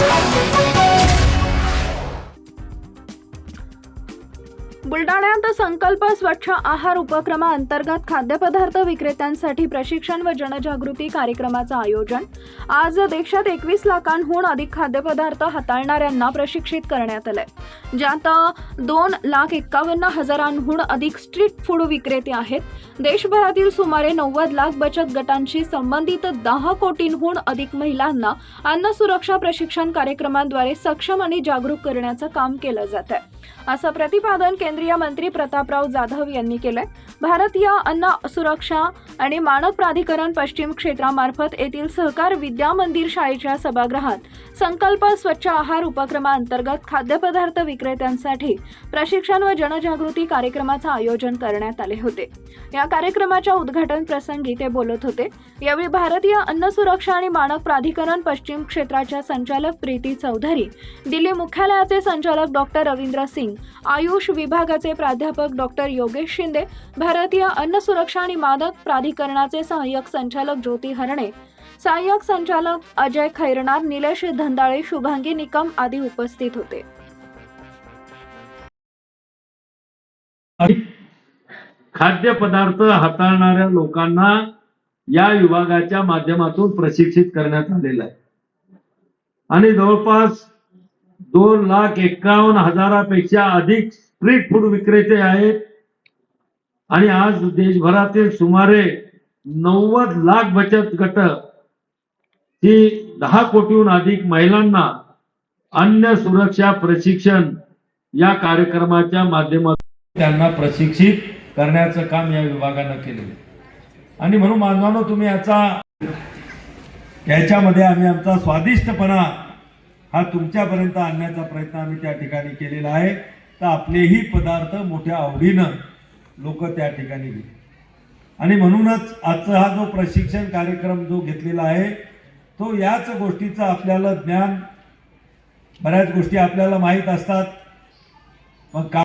Thank you. बुलडाण्यात संकल्प स्वच्छ आहार उपक्रमाअंतर्गत खाद्यपदार्थ विक्रेत्यांसाठी प्रशिक्षण व जनजागृती कार्यक्रमाचं आयोजन. आज देशात एकवीस लाखांहून अधिक खाद्यपदार्थ हाताळणाऱ्यांना प्रशिक्षित करण्यात आलंय. ज्यात दोन लाख एक्कावन्न हजारांहून अधिक स्ट्रीट फूड विक्रेते आहेत. देशभरातील सुमारे नव्वद लाख बचत गटांशी संबंधित दहा कोटींहून अधिक महिलांना अन्न सुरक्षा प्रशिक्षण कार्यक्रमाद्वारे सक्षम आणि जागरूक करण्याचं काम केलं जात आहे असं प्रतिपादन केंद्रीय मंत्री प्रतापराव जाधव यांनी केलंय. भारतीय अन्न सुरक्षा आणि मानक प्राधिकरण पश्चिम क्षेत्रामार्फत येथील सहकार विद्या मंदिर शाळेच्या सभागृहात संकल्प स्वच्छ आहार उपक्रमाअंतर्गत खाद्यपदार्थ विक्रेत्यांसाठी प्रशिक्षण व जनजागृती कार्यक्रमाचं आयोजन करण्यात आले होते. या कार्यक्रमाच्या उद्घाटन प्रसंगी ते बोलत होते. यावेळी भारतीय अन्न सुरक्षा आणि मानक प्राधिकरण पश्चिम क्षेत्राच्या संचालक प्रीती चौधरी दिल्ली मुख्यालयाचे संचालक डॉक्टर रवींद्र सिंग आयुष विभागाचे प्राध्यापक डॉक्टर योगेश शिंदे भारतीय अन्न सुरक्षा आणि मानक प्राधिकरणाचे सहाय्यक संचालक ज्योती हरणे सहाय्यक संचालक अजय खैरनार निलेश धंदाळे शुभांगी निकम आदी उपस्थित होते. खाद्यपदार्थ हाताळणाऱ्या लोकांना या विभागाच्या माध्यमातून प्रशिक्षित करण्यात आलेलं आहे. आणि जवळपास दोन लाख एक्कावन्न हजारापेक्षा अधिक स्ट्रीट फूड विक्रेते आहेत. आणि आज देशभरातील सुमारे नव्वद लाख बचत गट ही दहा कोटीहून अधिक महिलांना अन्न सुरक्षा प्रशिक्षण या कार्यक्रमाच्या माध्यमातून त्यांना प्रशिक्षित करण्याचं काम या विभागानं केलेलं आणि म्हणून मानवानो तुम्ही याचा याच्यामध्ये आम्ही आमचा स्वादिष्टपणा हा तुमच्यापर्यंत आणण्याचा प्रयत्न आम्ही त्या ठिकाणी केलेला आहे. तर आपलेही पदार्थ मोठ्या आवडीनं लोक त्या ठिकाणी घेत आणि म्हणूनच आजचा हा जो प्रशिक्षण कार्यक्रम जो घेतलेला आहे तो याच गोष्टीचं आपल्याला ज्ञान बऱ्याच गोष्टी आपल्याला माहीत असतात. मग का